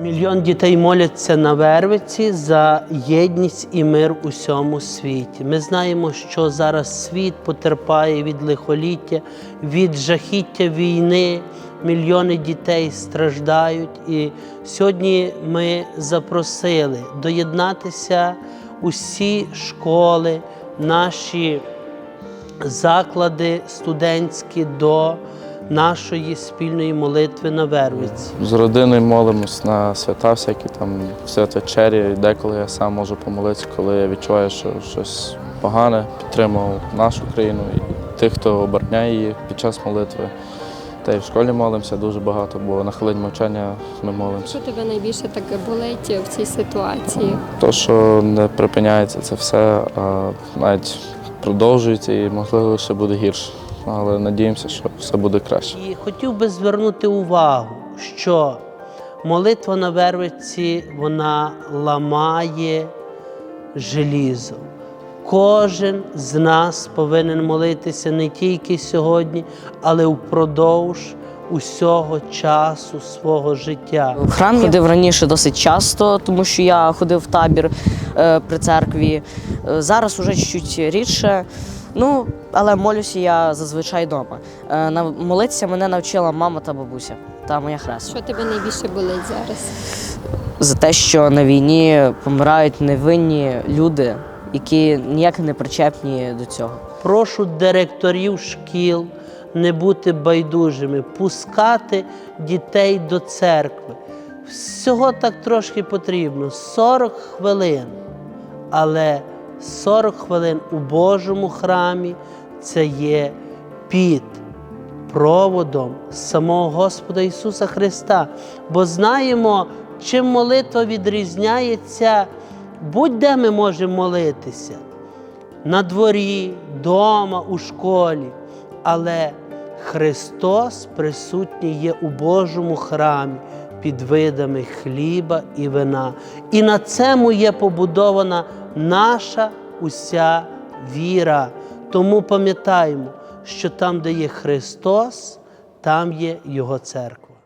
Мільйон дітей моляться на Вервиці за єдність і мир у всьому світі. Ми знаємо, що зараз світ потерпає від лихоліття, від жахіття війни. Мільйони дітей страждають. І сьогодні ми запросили доєднатися усі школи, наші заклади студентські до нашої спільної молитви на Вервиці. З родиною молимось на свята, всякі там святвечері. Деколи я сам можу помолитися, коли я відчуваю, що щось погане, підтримував нашу країну і тих, хто обороняє її під час молитви. Та й в школі молимося дуже багато, бо на хвилині мовчання ми молимося. Що тебе найбільше таке болить в цій ситуації? То, що не припиняється це все, а навіть продовжується і можливо ще буде гірше. Але надіємося, що все буде краще. І хотів би звернути увагу, що молитва на Вервиці вона ламає желізо. Кожен з нас повинен молитися не тільки сьогодні, але впродовж усього часу свого життя. В храм ходив раніше досить часто, тому що я ходив в табір е, при церкві. Е, Зараз уже чуть рідше. Ну, але молюся я зазвичай вдома. Е, на- Молитися мене навчила мама та бабуся та моя хресна. Що тебе найбільше болить зараз? За те, що на війні помирають невинні люди, які ніяк не причепні до цього. Прошу директорів шкіл не бути байдужими, пускати дітей до церкви. Всього так трошки потрібно 40 хвилин. Але 40 хвилин у Божому храмі це є під проводом самого Господа Ісуса Христа. Бо знаємо, чим молитва відрізняється, будь-де ми можемо молитися на дворі, дома, у школі. Але Христос присутній є у Божому храмі під видами хліба і вина. І на цьому є побудована наша уся віра. Тому пам'ятаємо, що там, де є Христос, там є Його церква.